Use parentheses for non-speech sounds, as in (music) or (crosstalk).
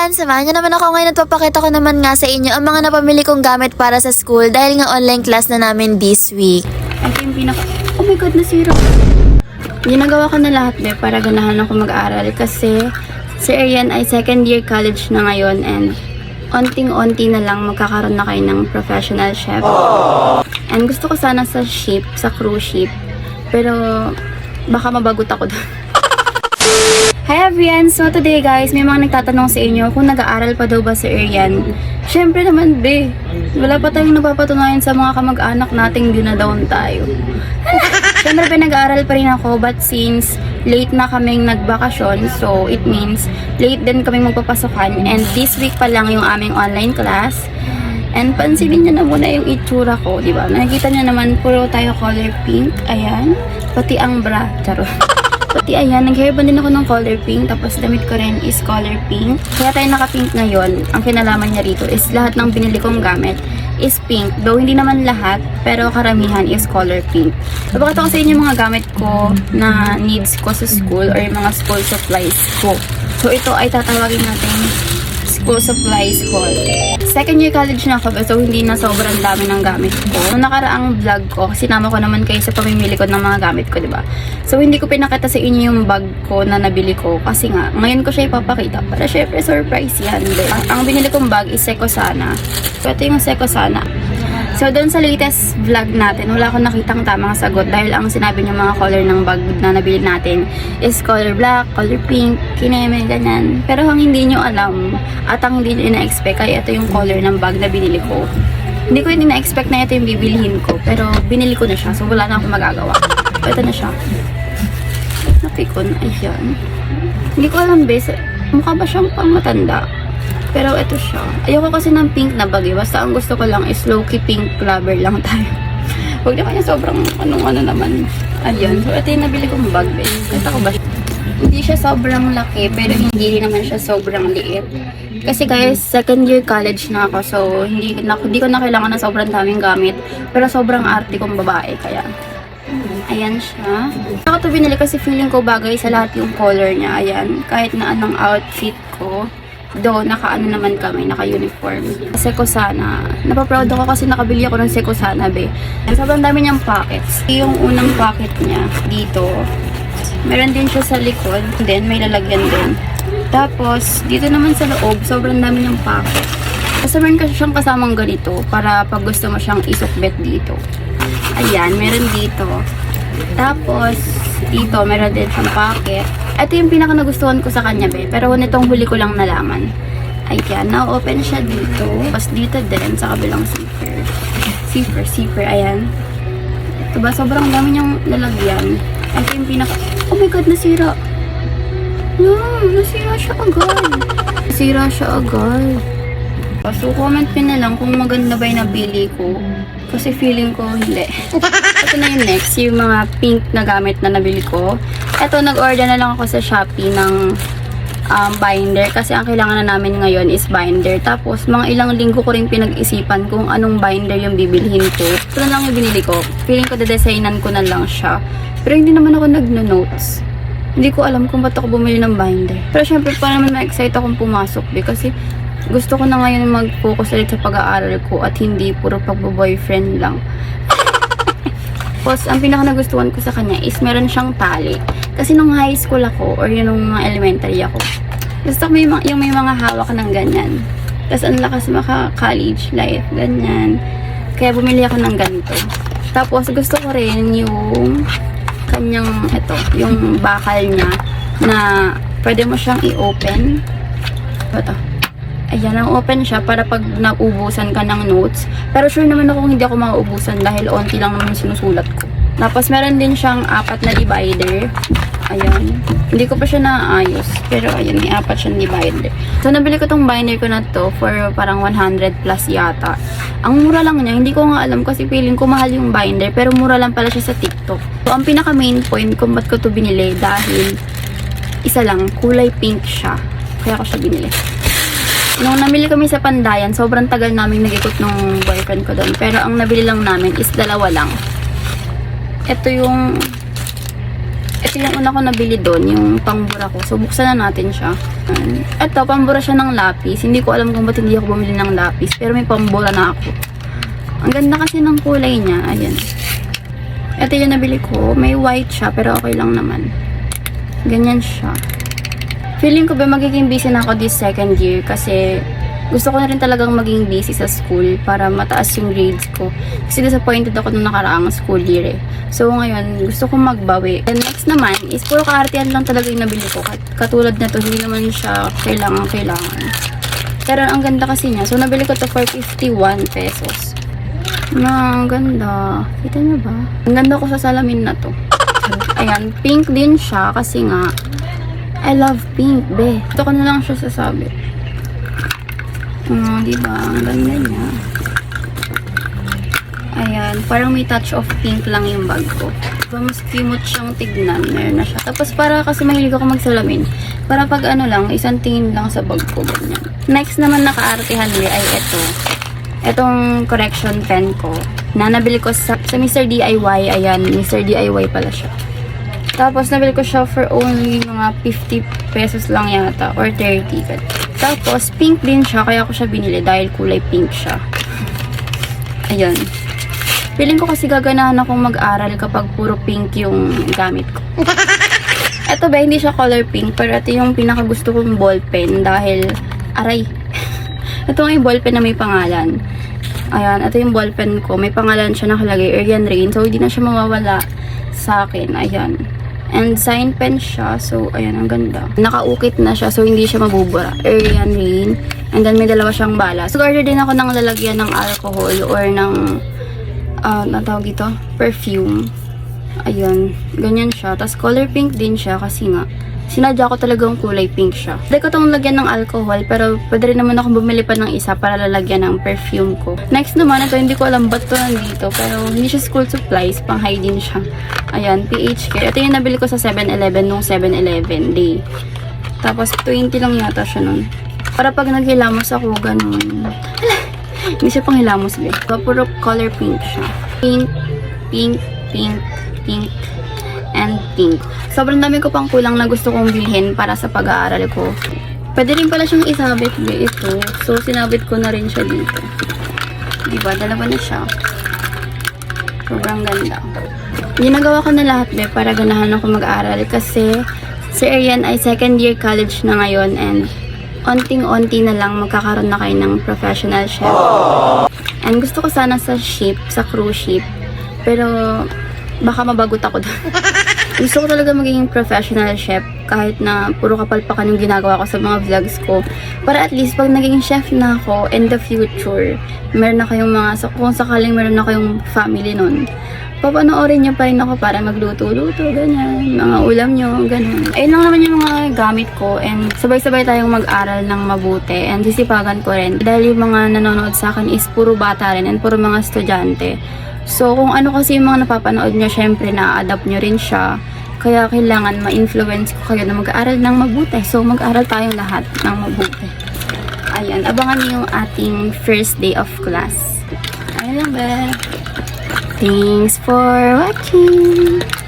everyone! Samahan niyo naman ako ngayon at papakita ko naman nga sa inyo ang mga napamili kong gamit para sa school dahil nga online class na namin this week. Ito yung pinaka... Oh my God, nasira. Ginagawa ko na lahat be para ganahan ako mag-aral kasi si Arian ay second year college na ngayon and onting-onti na lang magkakaroon na kayo ng professional chef. And gusto ko sana sa ship, sa cruise ship. Pero baka mabagot ako doon. Hi everyone! So today guys, may mga nagtatanong sa inyo kung nag-aaral pa daw ba si Arian. Siyempre naman be, wala pa tayong napapatunayan sa mga kamag-anak nating dinadown tayo. (laughs) Siyempre ba nag-aaral pa rin ako but since late na kaming nagbakasyon so it means late din kaming magpapasokan and this week pa lang yung aming online class and pansinin nyo na muna yung itsura ko, di ba? Nakikita nyo naman puro tayo color pink, ayan, pati ang bra, charot. (laughs) Pati ayan, nag-hairband din ako ng color pink, tapos damit ko rin is color pink. Kaya tayo naka-pink ngayon, ang kinalaman niya rito is lahat ng binili kong gamit is pink. Though hindi naman lahat, pero karamihan is color pink. Papakita ko sa inyo yung mga gamit ko na needs ko sa school or yung mga school supplies ko. So ito ay tatawagin natin school supplies haul. Second year college na ako, so hindi na sobrang dami ng gamit ko. Nung nakaraang vlog ko, sinama ko naman kayo sa pamimili ko ng mga gamit ko, di ba? So hindi ko pinakita sa inyo yung bag ko na nabili ko kasi nga, ngayon ko siya ipapakita para syempre surprise yan. di ba? Ang binili kong bag is Secosana. So ito yung Secosana. So, doon sa latest vlog natin, wala akong nakitang tamang sagot dahil ang sinabi niyo mga color ng bag na nabili natin is color black, color pink, kineme, ganyan. Pero ang hindi nyo alam at ang hindi nyo na-expect ay ito yung color ng bag na binili ko. Hindi ko hindi na-expect na ito yung bibilihin ko, pero binili ko na siya, so wala na akong magagawa. Ito na siya. Napikon, ayan. Hindi ko alam, bes, mukha ba siyang pang matanda? Pero ito siya. Ayoko kasi ng pink na bag eh. Basta ang gusto ko lang is low-key pink lover lang (laughs) tayo. Huwag na kanya sobrang anong ano naman. Ayun. So ito yung nabili kong bag eh. Ko ba? Hindi siya sobrang laki pero hindi naman siya sobrang liit. Kasi guys, second year college na ako so hindi, na, hindi ko na kailangan ng sobrang daming gamit. Pero sobrang arte kong babae kaya Ayan siya. Ako to binili kasi feeling ko bagay sa lahat yung color niya. Ayan. Kahit na anong outfit ko. Do, naka-ano naman kami, naka-uniform. Sekosana. Napaproud ako kasi nakabili ako ng Sekosana, be. Sobrang dami niyang pockets. Yung unang pocket niya, dito. Meron din siya sa likod. Then, may lalagyan din. Tapos, dito naman sa loob, sobrang dami niyang pocket. Kasi meron kasi siyang kasamang ganito para pag gusto mo siyang isukbet dito. Ayan, meron dito. Tapos, dito, meron din siyang pocket. Ito yung pinaka nagustuhan ko sa kanya, be. Pero nitong huli ko lang nalaman. Ayan, na-open siya dito. Tapos dito din, sa kabilang zipper. Zipper, zipper, ayan. Ito ba, sobrang dami niyang lalagyan. Ito yung pinaka... Oh my God, nasira. No, nasira siya agad. Nasira siya agad. So, comment nyo na lang kung maganda ba yung nabili ko. Kasi feeling ko, hindi. Ito na yung next, yung mga pink na gamit na nabili ko. Ito, nag-order na lang ako sa Shopee ng um, binder. Kasi ang kailangan na namin ngayon is binder. Tapos, mga ilang linggo ko rin pinag-isipan kung anong binder yung bibilhin ko. Ito na lang yung binili ko. Feeling ko, dedesignan ko na lang siya. Pero hindi naman ako nagno-notes. Hindi ko alam kung ba't ako bumili ng binder. Pero syempre, pa naman na-excite akong pumasok. Kasi gusto ko na ngayon mag-focus ulit sa pag-aaral ko at hindi puro pagbo-boyfriend lang. Tapos, ang pinaka nagustuhan ko sa kanya is meron siyang tali. Kasi nung high school ako, or yun nung mga elementary ako, gusto ko may, yung may mga hawak ng ganyan. Tapos, ang lakas maka-college life, ganyan. Kaya bumili ako ng ganito. Tapos, gusto ko rin yung kanyang, ito, yung bakal niya na pwede mo siyang i-open. Ito. Ayan, ang open siya para pag naubusan ka ng notes. Pero sure naman ako hindi ako mauubusan dahil onti lang naman sinusulat ko. Tapos meron din siyang apat na divider. Ayan. Hindi ko pa siya naayos. Pero ayan, may apat siyang divider. So, nabili ko tong binder ko na to for parang 100 plus yata. Ang mura lang niya. Hindi ko nga alam kasi feeling ko mahal yung binder. Pero mura lang pala siya sa TikTok. So, ang pinaka main point kung ba't ko to binili dahil isa lang, kulay pink siya. Kaya ko siya binili. Nung namili kami sa Pandayan, sobrang tagal namin nag-ikot ng boyfriend ko doon. Pero ang nabili lang namin is dalawa lang. Ito yung Ito yung una ko nabili doon, yung pangbura ko. So, buksan na natin siya. Ito, pambura siya ng lapis. Hindi ko alam kung ba't hindi ako bumili ng lapis. Pero may pambura na ako. Ang ganda kasi ng kulay niya. Ayan. Ito yung nabili ko. May white siya, pero okay lang naman. Ganyan siya. Feeling ko ba magiging busy na ako this second year kasi gusto ko na rin talagang maging busy sa school para mataas yung grades ko. Kasi disappointed ako nung nakaraang school year eh. So ngayon, gusto ko magbawi. And next naman is puro kaartihan lang talaga yung nabili ko. Kat- Katulad na to, hindi naman siya kailangan kailangan. Pero ang ganda kasi niya. So nabili ko to for 51 pesos. Na, ang ganda. Kita niyo ba? Ang ganda ko sa salamin na to. Ayan, pink din siya kasi nga I love pink, be. Ito ko na lang siya sasabi. Oh, di ba? Ang ganda niya. Ayan, parang may touch of pink lang yung bag ko. Diba, mas cute siyang tignan. Meron na siya. Tapos para kasi mahilig ako magsalamin. Para pag ano lang, isang tingin lang sa bag ko. Ganyan. Next naman na kaartihan ni ay ito. Itong correction pen ko. Na nabili ko sa, sa Mr. DIY. Ayan, Mr. DIY pala siya. Tapos, nabili ko siya for only mga 50 pesos lang yata. Or 30. ganun. Tapos, pink din siya. Kaya ko siya binili dahil kulay pink siya. Ayun. Feeling ko kasi gaganahan akong mag-aral kapag puro pink yung gamit ko. (laughs) Ito ba, hindi siya color pink. Pero ito yung pinakagusto kong ballpen dahil, aray. (laughs) ito nga yung ballpen na may pangalan. Ayan, ito yung ballpen ko. May pangalan siya nakalagay, Arian Rain. So, hindi na siya mawawala sa akin. Ayan. And sign pen siya. So, ayan, ang ganda. Nakaukit na siya. So, hindi siya mabubura. Arian Rain. And then, may dalawa siyang bala. So, order din ako ng lalagyan ng alcohol or ng, uh, natawag ito, perfume. Ayun. Ganyan siya. Tapos, color pink din siya kasi nga, sinadya ko talagang kulay pink siya. Pwede ko itong lagyan ng alcohol, pero pwede rin naman ako bumili pa ng isa para lalagyan ng perfume ko. Next naman, ito hindi ko alam ba't to nandito, pero hindi siya school supplies, pang hygiene siya. Ayan, PH Care. Ito yung nabili ko sa 7-Eleven nung 7-Eleven day. Tapos, 20 lang yata siya nun. Para pag naghilamos ako, ganun. Hala, (laughs) hindi siya pang hilamos, be. Puro color pink siya. Pink, pink, pink, pink, and pink. Sobrang dami ko pang kulang na gusto kong bilhin para sa pag-aaral ko. Pwede rin pala siyang isabit be ito. So, sinabit ko na rin siya dito. Diba? Dalawa na siya. Sobrang ganda. Ginagawa ko na lahat be para ganahan ako mag-aaral kasi si Arian ay second year college na ngayon and onting-onti na lang magkakaroon na kayo ng professional chef. And gusto ko sana sa ship, sa cruise ship. Pero baka mabagot ako doon. (laughs) Gusto ko talaga maging professional chef kahit na puro kapalpakan yung ginagawa ko sa mga vlogs ko. Para at least pag naging chef na ako in the future, meron na kayong mga, kung sakaling meron na kayong family nun, papanoorin niyo pa rin ako para magluto-luto, ganyan. Mga ulam niyo, ganun. Ayun lang naman yung mga gamit ko and sabay-sabay tayong mag-aral ng mabuti and sisipagan ko rin. Dahil yung mga nanonood sa akin is puro bata rin and puro mga estudyante. So, kung ano kasi yung mga napapanood nyo, syempre na-adapt nyo rin siya. Kaya kailangan ma-influence ko kayo na mag-aaral ng mabuti. So, mag-aaral tayong lahat ng mabuti. Ayan, abangan niyo yung ating first day of class. Ayun lang ba? Thanks for watching!